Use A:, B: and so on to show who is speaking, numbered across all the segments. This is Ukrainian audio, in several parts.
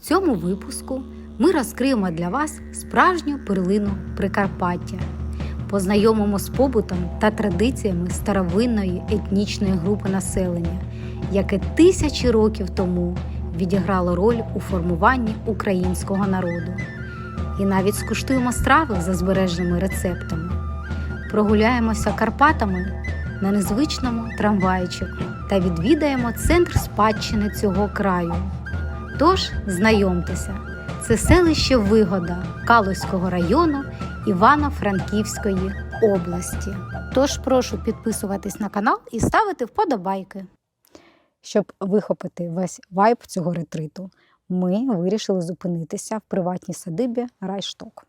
A: цьому випуску ми розкриємо для вас справжню перлину Прикарпаття. Познайомимо з побутом та традиціями старовинної етнічної групи населення, яке тисячі років тому відіграло роль у формуванні українського народу. І навіть скуштуємо страви за збереженими рецептами. Прогуляємося Карпатами на незвичному трамвайчику та відвідаємо центр спадщини цього краю. Тож знайомтеся, це селище Вигода Калузького району Івано-Франківської області. Тож прошу підписуватись на канал і ставити вподобайки. Щоб вихопити весь вайб цього ретриту, ми вирішили зупинитися в приватній садибі Райшток.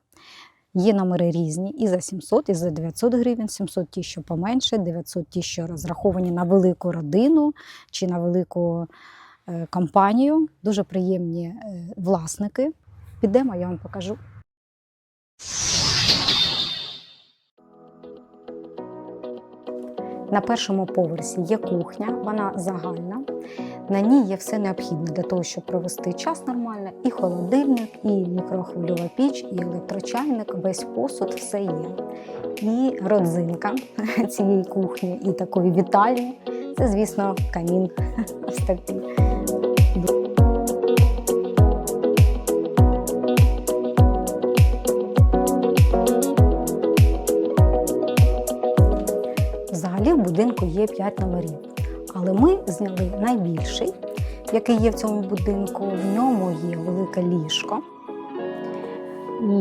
A: Є номери різні і за 700, і за 900 гривень, 700 ті, що поменше, 900 ті, що розраховані на велику родину чи на велику компанію. Дуже приємні е, власники. Підемо, я вам покажу. На першому поверсі є кухня, вона загальна. На ній є все необхідне для того, щоб провести час нормально. І холодильник, і мікрохвильова піч, і електрочайник, весь посуд, все є. І родзинка цієї кухні, і такої вітальні. Це, звісно, камін. Ось такий. Будинку є 5 номерів, але ми зняли найбільший, який є в цьому будинку. В ньому є велике ліжко, і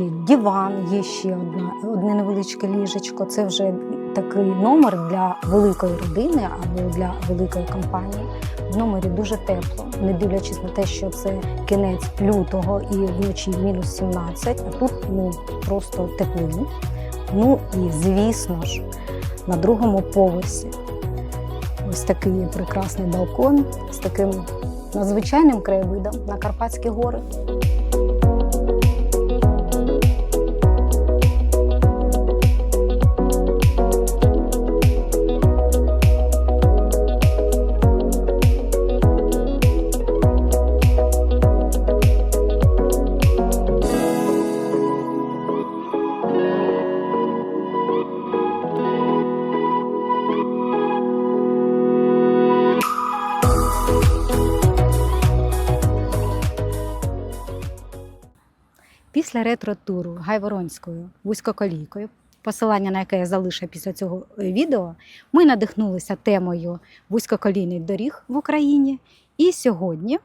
A: є диван, є ще одна, одне невеличке ліжечко. Це вже такий номер для великої родини або для великої компанії. В номері дуже тепло, не дивлячись на те, що це кінець лютого і вночі мінус 17, а тут ну, просто тепло. Ну і звісно ж, на другому поверсі. Ось такий прекрасний балкон з таким надзвичайним краєвидом на Карпатські гори. Після ретро-туру Гайворонською вузькоколійкою, посилання на яке я залишу після цього е, відео, ми надихнулися темою вузькоколійних доріг в Україні. І сьогодні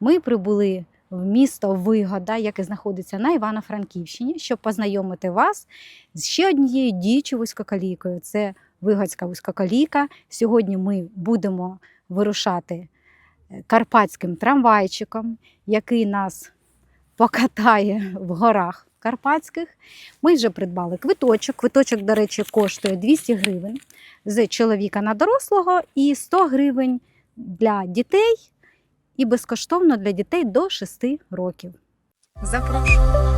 A: ми прибули в місто Вигода, яке знаходиться на Івано-Франківщині, щоб познайомити вас з ще однією діючою вузькоколійкою. Це Вигодська вузькоколійка. Сьогодні ми будемо вирушати е, карпатським трамвайчиком, який нас покатає в горах карпатських. Ми вже придбали квиточок. Квиточок, до речі, коштує 200 гривень з чоловіка на дорослого і 100 гривень для дітей, і безкоштовно для дітей до 6 років. Запрошую.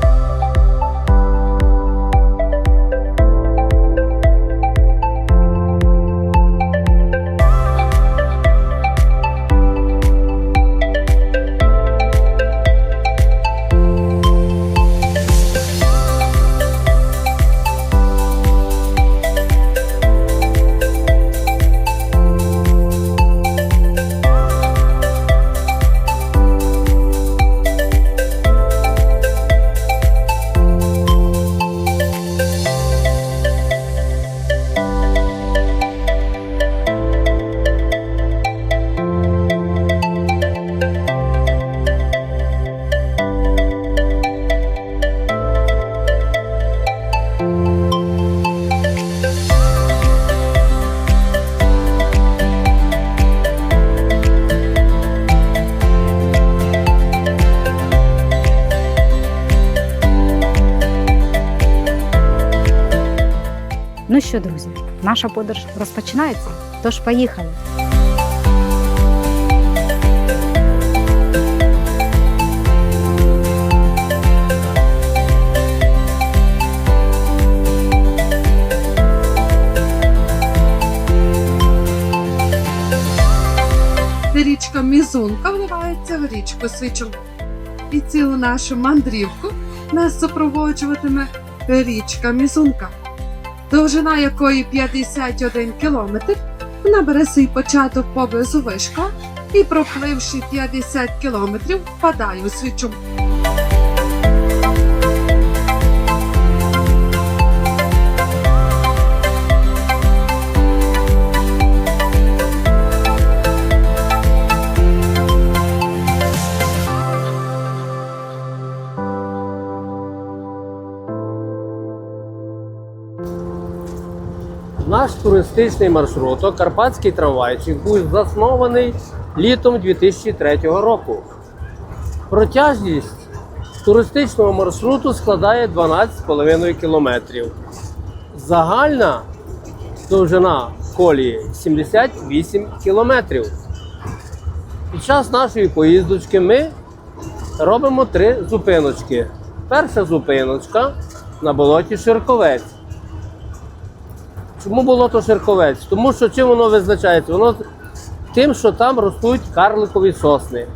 A: Ну що, друзі, наша подорож розпочинається. Тож поїхали.
B: Річка Мізунка вливається в річку Свічу. І цілу нашу мандрівку нас супроводжуватиме річка Мізунка, довжина якої 51 кілометр. Вона бере свій початок поблизу вишка і, пропливши 50 кілометрів, впадає у свічу.
C: Наш туристичний маршрут Карпатський трамвайчик був заснований літом 2003 року. Протяжність туристичного маршруту складає 12,5 кілометрів. Загальна довжина колії 78 кілометрів. Під час нашої поїздочки ми робимо три зупиночки. Перша зупиночка на болоті Ширковець. Чому болото Ширковець? Тому що чим воно визначається? Воно тим, що там ростуть карликові сосни.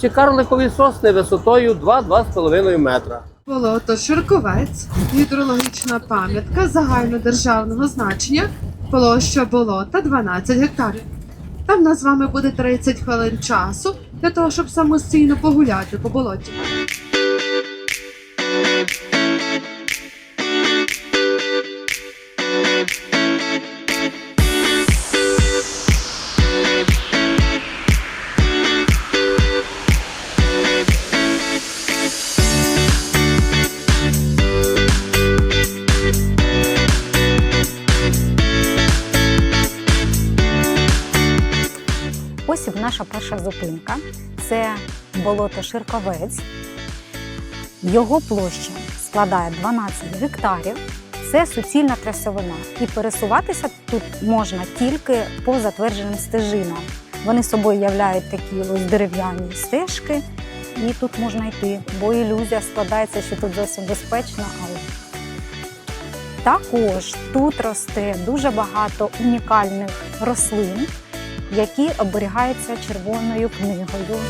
C: Ці карликові сосни висотою 2-2,5 метра.
B: Болото Ширковець, гідрологічна пам'ятка загальнодержавного значення, площа болота 12 гектарів. Там нас з вами буде 30 хвилин часу для того, щоб самостійно погуляти по болоті.
A: Болото Ширковець. Його площа складає 12 гектарів. Це суцільна трясовина. І пересуватися тут можна тільки по затвердженим стежинам. Вони собою являють такі ось дерев'яні стежки, і тут можна йти, бо ілюзія складається, що тут зовсім безпечно, але також тут росте дуже багато унікальних рослин, які оберігаються червоною книгою.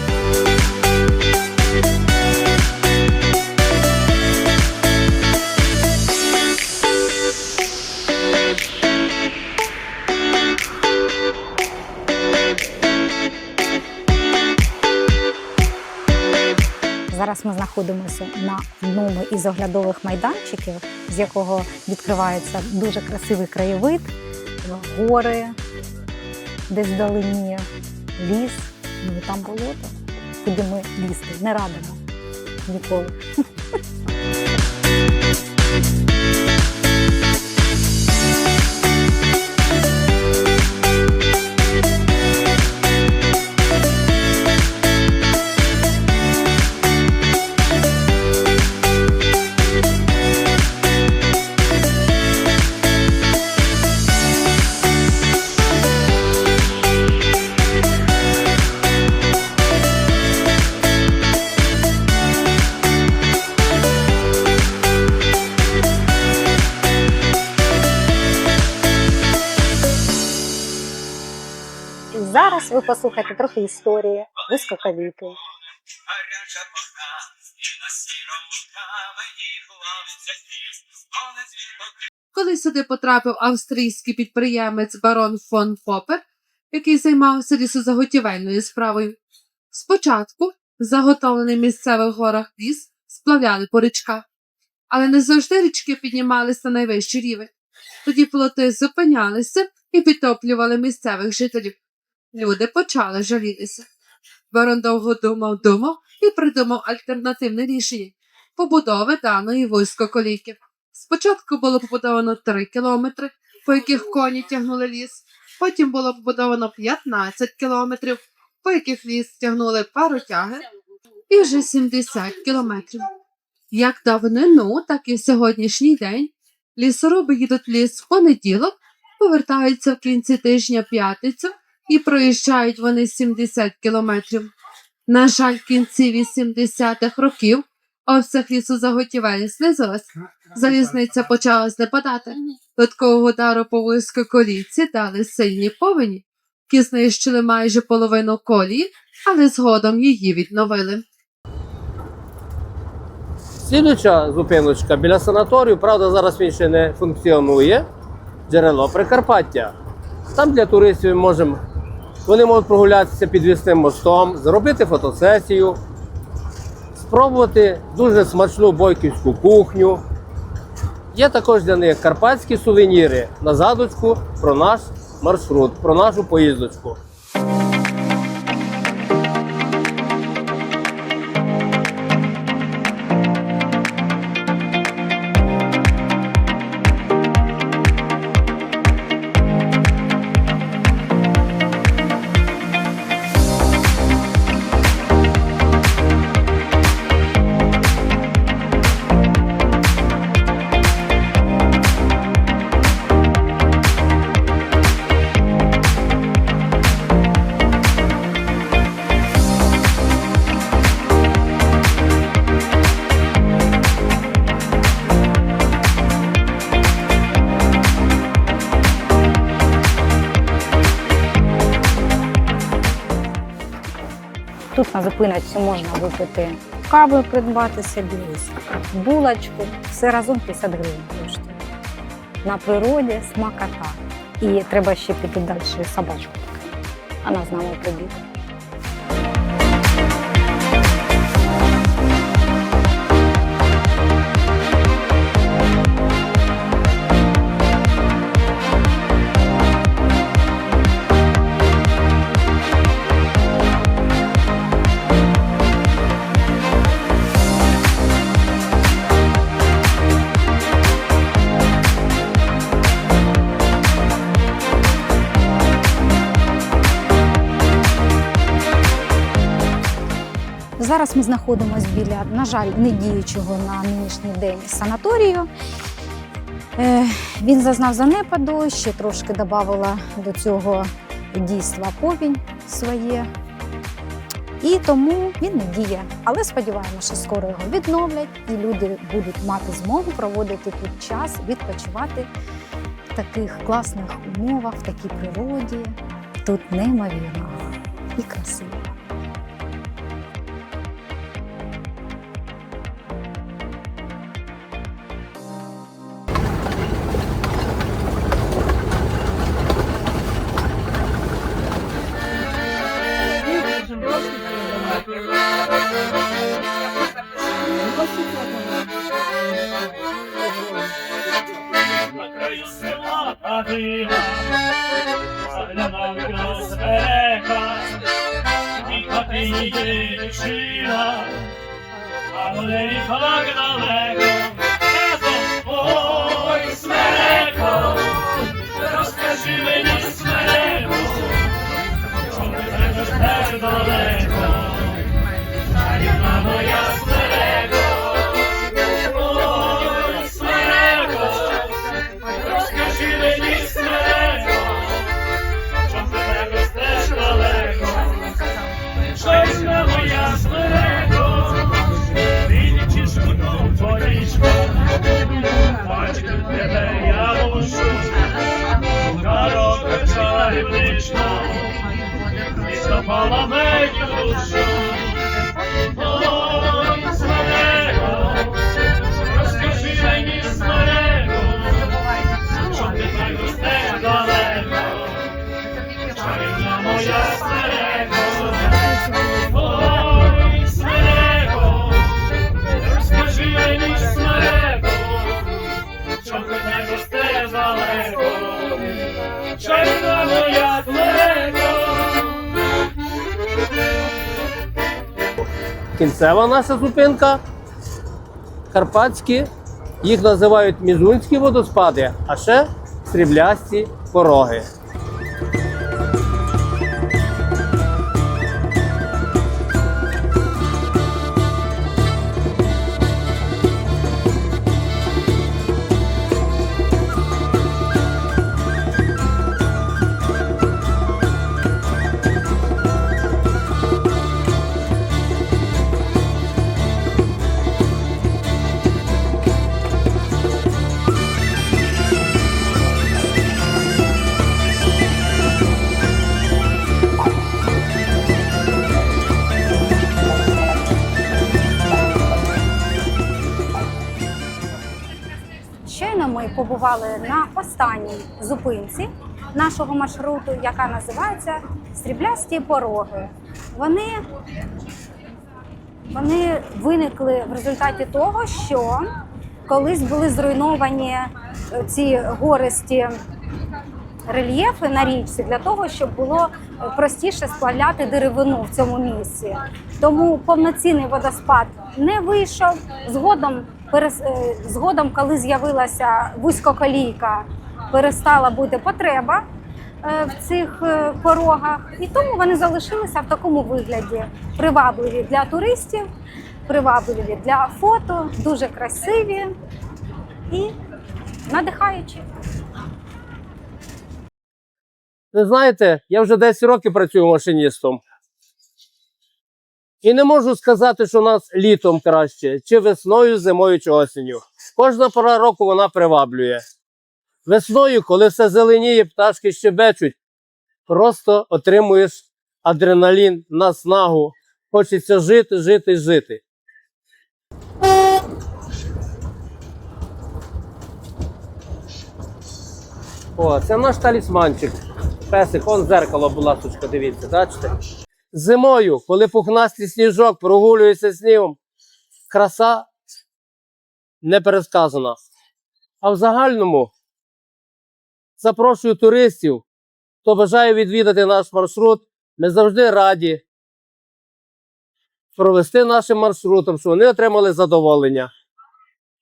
A: Зараз ми знаходимося на одному із оглядових майданчиків, з якого відкривається дуже красивий краєвид, гори, десь вдалині ліс, ну і там болото, куди ми лізти не радимо ніколи. Послухаєте трохи історії вискоковіки.
D: Гаряча вода, і на сірому камені плавиться сніг, але звідок
B: Коли сюди потрапив австрійський підприємець барон фон Попер, який займався лісозаготівельною справою. Спочатку заготовлений в місцевих горах ліс сплавляли по річках, але не завжди річки піднімалися на найвищий рівень. Тоді плоти зупинялися і підтоплювали місцевих жителів. Люди почали жалітися. Барон довго думав, думав і придумав альтернативне рішення побудови даної вузькоколійки. Спочатку було побудовано 3 кілометри, по яких коні тягнули ліс. Потім було побудовано 15 кілометрів, по яких ліс тягнули паротяги, і вже 70 кілометрів. Як давнину, так і в сьогоднішній день лісоруби їдуть в ліс в понеділок, повертаються в кінці тижня п'ятницю і проїжджають вони 70 кілометрів. На жаль, в кінці 80-х років обсяг лісозаготівель знизилась. Залізниця почала знепадати. Додаткового удару по вузькоколійці дали сильні повені, які знищили майже половину колії, але згодом її відновили.
C: Слідуюча зупиночка біля санаторію, правда, зараз він ще не функціонує. Джерело Прикарпаття. Там для туристів можемо, вони можуть прогулятися підвісним мостом, зробити фотосесію, спробувати дуже смачну бойківську кухню. Є також для них карпатські сувеніри на задочку про наш маршрут, про нашу поїздочку.
A: На зупиночці можна випити каву, придбати собі, булочку. Все разом 50 гривень коштує. На природі смакота. І треба ще піти далі собачку. Вона з нами побіг. Зараз ми знаходимося біля, на жаль, недіючого на нинішній день санаторію. Е, Він зазнав занепаду, ще трошки додавала до цього дійства повінь своє. І тому він не діє. Але сподіваємося, що скоро його відновлять, і люди будуть мати змогу проводити тут час, відпочивати в таких класних умовах, в такій природі. Тут неймовірно і красиво.
E: Коробка чарівнична, І запала мені душу. Ой, смереко, розкажи мені смереко, щоб ти так ростеш далеко, чарівна моя смереко, ой, смереко, розкажи мені смереко, щоб ти так ростеш далеко, смереко.
C: Кінцева наша зупинка. Карпатські. Їх називають мізунські водоспади, а ще сріблясті пороги.
A: Побували на останній зупинці нашого маршруту, яка називається Сріблясті пороги. Вони, вони виникли в результаті того, що колись були зруйновані е, ці гористі рельєфи на річці для того, щоб було е, простіше сплавляти деревину в цьому місці. Тому повноцінний водоспад не вийшов. Згодом, згодом коли з'явилася вузькоколійка, перестала бути потреба е, в цих е, порогах, і тому вони залишилися в такому вигляді: привабливі для туристів, привабливі для фото, дуже красиві і надихаючі.
C: Ви знаєте, я вже 10 років працюю машиністом. І не можу сказати, що у нас літом краще, чи весною, зимою, чи осінню. Кожна пора року вона приваблює. Весною, коли все зеленіє, пташки щебечуть, просто отримуєш адреналін, наснагу. Хочеться жити, жити жити. О, це наш талісманчик. Песик, он зеркало, будь ласочка, дивіться, бачите? Зимою, коли пухнастий сніжок прогулюється снігом, краса не пересказана. А в загальному запрошую туристів, хто бажає відвідати наш маршрут. Ми завжди раді провести нашим маршрутом, щоб вони отримали задоволення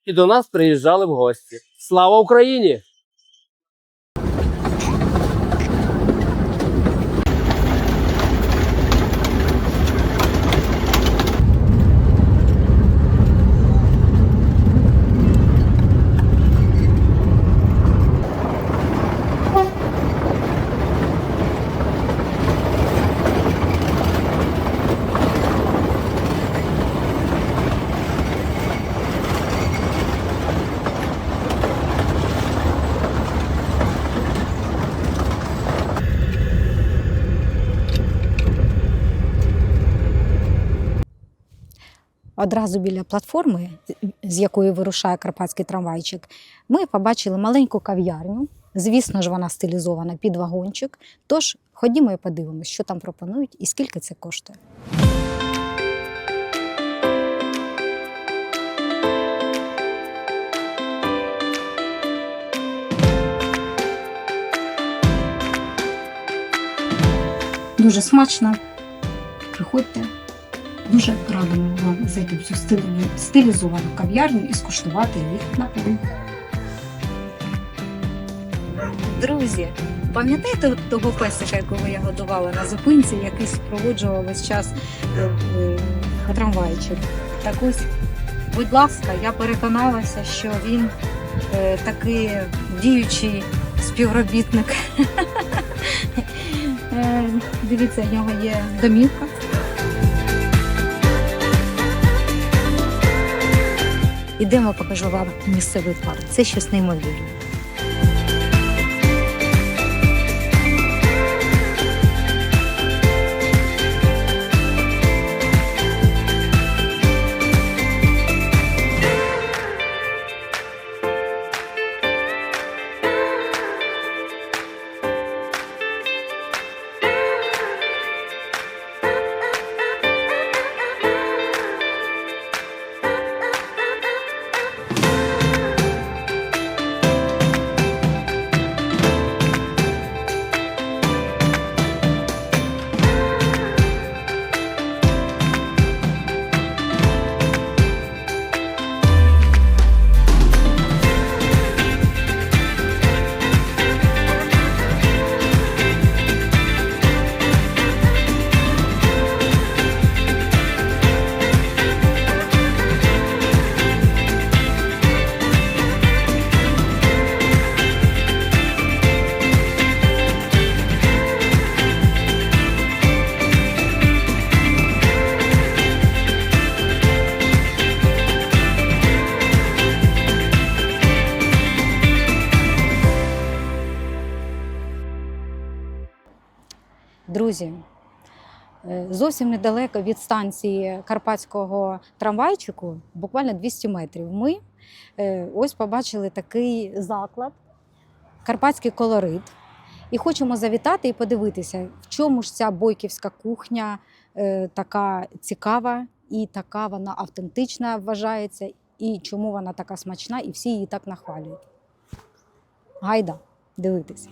C: і до нас приїжджали в гості. Слава Україні!
A: Одразу біля платформи, з якої вирушає карпатський трамвайчик, ми побачили маленьку кав'ярню. Звісно ж, вона стилізована під вагончик. Тож ходімо і подивимось, що там пропонують і скільки це коштує. Дуже смачно. Приходьте. Дуже радимо вам зайти в цю стилі- стилізовану кав'ярню і скуштувати їх напої. Друзі, пам'ятаєте того песика, якого я годувала на зупинці, який супроводжував весь час е, е, трамвайчик? Так ось, будь ласка, я переконалася, що він е, такий діючий співробітник. Дивіться, в нього є домівка. Ідемо, покажу вам місцевий парк. Це щось неймовірне. Зовсім недалеко від станції Карпатського трамвайчику, буквально 200 метрів. Ми е, ось побачили такий заклад, карпатський колорит. І хочемо завітати і подивитися, в чому ж ця бойківська кухня е, така цікава і така вона автентична вважається, і чому вона така смачна, і всі її так нахвалюють. Гайда, дивитися.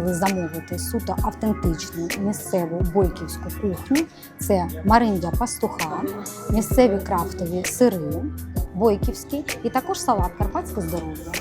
A: Вирішили замовити суто автентичну місцеву бойківську кухню. Це мариндя пастуха, місцеві крафтові сири, бойківські і також салат карпатське здоров'я.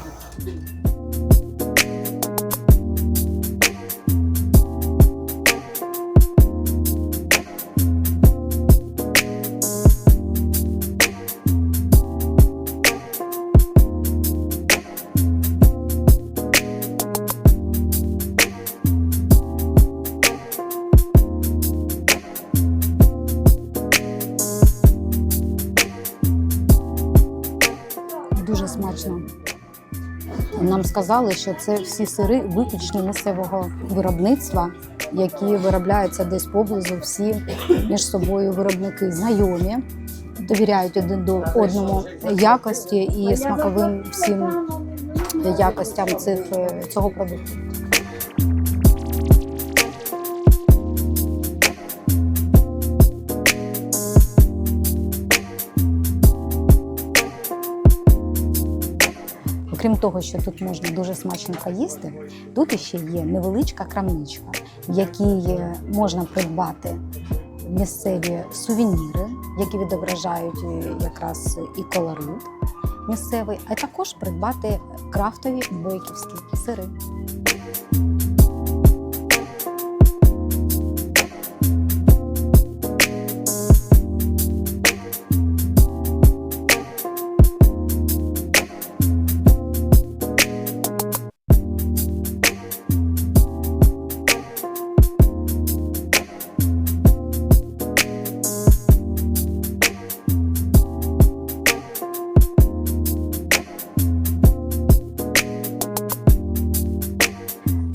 A: Нам сказали, що це всі сири виключно місцевого виробництва, які виробляються десь поблизу, всі між собою виробники знайомі, довіряють один до одному якості і смаковим всім якостям цих, е, цього продукту. Окрім того, що тут можна дуже смачно поїсти, тут ще є невеличка крамничка, в якій можна придбати місцеві сувеніри, які відображають е, якраз і колорит місцевий, а також придбати крафтові бойківські сири.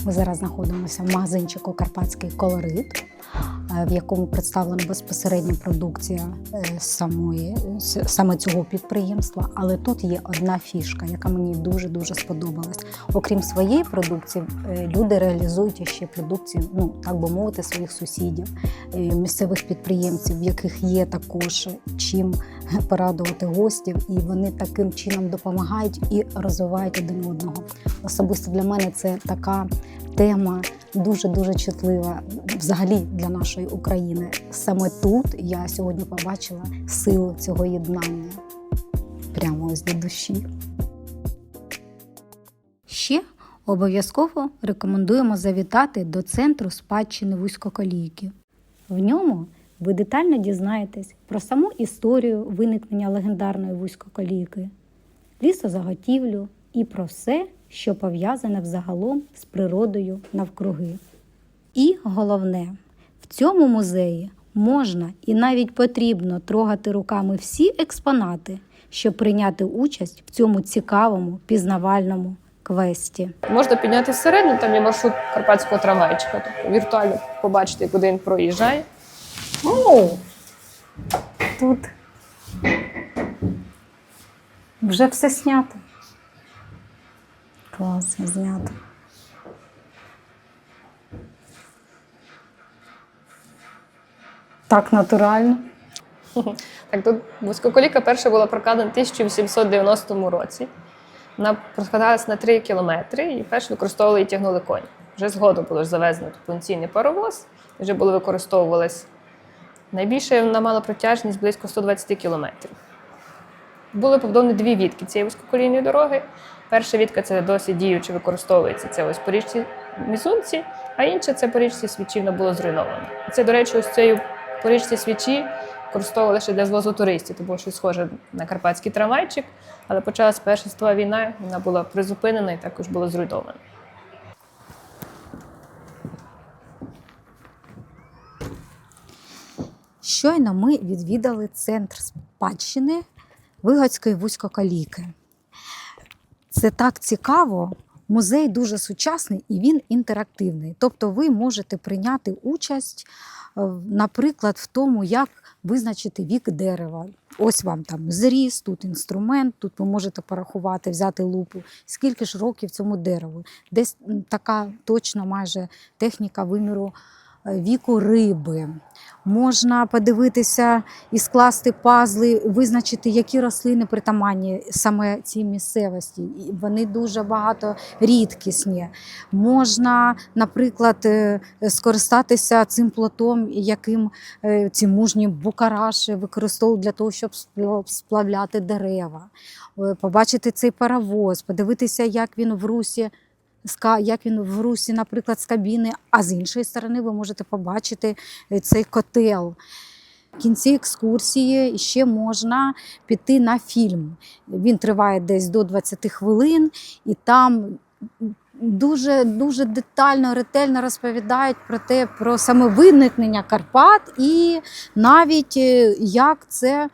A: Ми зараз знаходимося в магазинчику Карпатський колорит, е, в якому представлена безпосередня продукція е, самої саме цього підприємства. Але тут є одна фішка, яка мені дуже дуже сподобалась. Окрім своєї продукції, е, люди реалізують ще продукцію, ну так би мовити, своїх сусідів, місцевих підприємців, в яких є також чим порадувати гостів, і вони таким чином допомагають і розвивають один одного. Особисто для мене це така тема дуже дуже чутлива взагалі для нашої України. Саме тут я сьогодні побачила силу цього єднання прямо ось до душі. Ще обов'язково рекомендуємо завітати до центру спадщини вузькоколійки. В ньому ви детально дізнаєтесь про саму історію виникнення легендарної вузькоколійки, лісозаготівлю і про все, що пов'язане взагалом з природою навкруги. І головне, в цьому музеї можна і навіть потрібно трогати руками всі експонати, щоб прийняти участь в цьому цікавому пізнавальному квесті.
F: Можна підняти всередину, там є маршрут карпатського трамвайчика, тобто віртуально побачити, куди він проїжджає.
A: О! Тут вже все знято. Класно знято. Так натурально.
F: Так, тут вузькоколійка перша була прокладена в 1890 році. Вона прокладалася на 3 кілометри і перш використовували і тягнули коні. Вже згодом було завезено тут повноцінний паровоз, вже були використовувались. Найбільше вона мала протяжність близько 120 кілометрів. Були побудовані дві відки цієї вузькоколійної дороги. Перша відка це досі діюче використовується. Це ось по річці Мізунці, а інша це по річці свічі вона була зруйнована. Це, до речі, ось цією по річці свічі використовували лише для звозу туристів, тому що схоже на карпатський трамвайчик. Але почалась Перша світова війна, вона була призупинена і також була зруйнована.
A: Щойно ми відвідали центр спадщини Вигодської вузькоколійки. Це так цікаво. Музей дуже сучасний і він інтерактивний. Тобто ви можете прийняти участь, е, наприклад, в тому, як визначити вік дерева. Ось вам там зріз, тут інструмент, тут ви можете порахувати, взяти лупу, скільки ж років цьому дереву. Десь така точна майже техніка виміру віку риби. Можна подивитися і скласти пазли, визначити, які рослини притаманні саме цій місцевості. І Вони дуже багато рідкісні. Можна, наприклад, е, скористатися цим плотом, яким е, ці мужні букараші використовують для того, щоб спла- сплавляти дерева. Е, Побачити цей паровоз, подивитися, як він в русі як він в русі, наприклад, з кабіни, а з іншої сторони ви можете побачити е, цей котел. В кінці екскурсії ще можна піти на фільм. Він триває десь до 20 хвилин, і там дуже, дуже детально, ретельно розповідають про те, про саме виникнення Карпат і навіть е, як це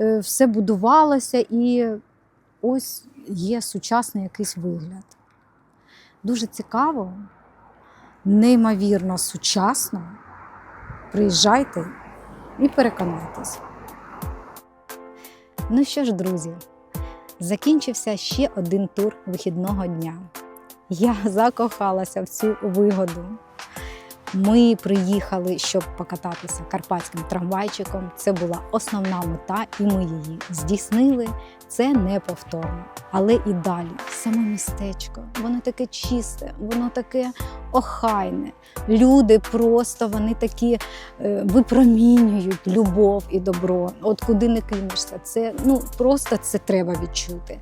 A: е, все будувалося, і ось є сучасний якийсь вигляд. Дуже цікаво, неймовірно сучасно. Приїжджайте і переконайтесь. Ну що ж, друзі, закінчився ще один тур вихідного дня. Я закохалася в цю вигоду. Ми приїхали, щоб покататися карпатським трамвайчиком. Це була основна мета, і ми її здійснили. Це неповторно. Але і далі саме містечко, воно таке чисте, воно таке охайне. Люди просто вони такі е, випромінюють любов і добро. От куди не кинешся, це ну просто це треба відчути.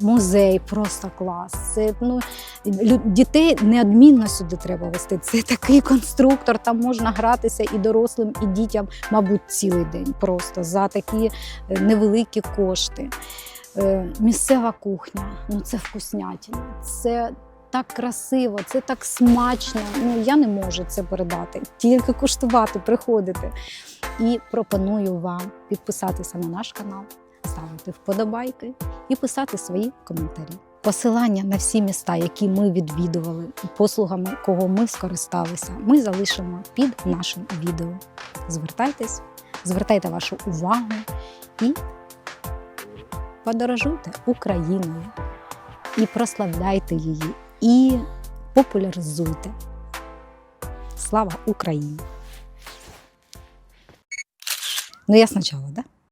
A: Музей просто клас. Це ну дітей неодмінно сюди треба вести. Це такий конструктор. Там можна гратися і дорослим, і дітям, мабуть, цілий день просто за такі е, невеликі кошти. Е, Місцева кухня, ну це вкуснятина. Це так красиво, це так смачно. Ну я не можу це передати. Тільки куштувати, приходити. І пропоную вам підписатися на наш канал, ставити вподобайки і писати свої коментарі. Посилання на всі міста, які ми відвідували, і послугами кого ми скористалися, ми залишимо під нашим відео. Звертайтесь, звертайте вашу увагу і подорожуйте Україною і прославляйте її, і популяризуйте. Слава Україні! Ну, я спочатку, так? Да?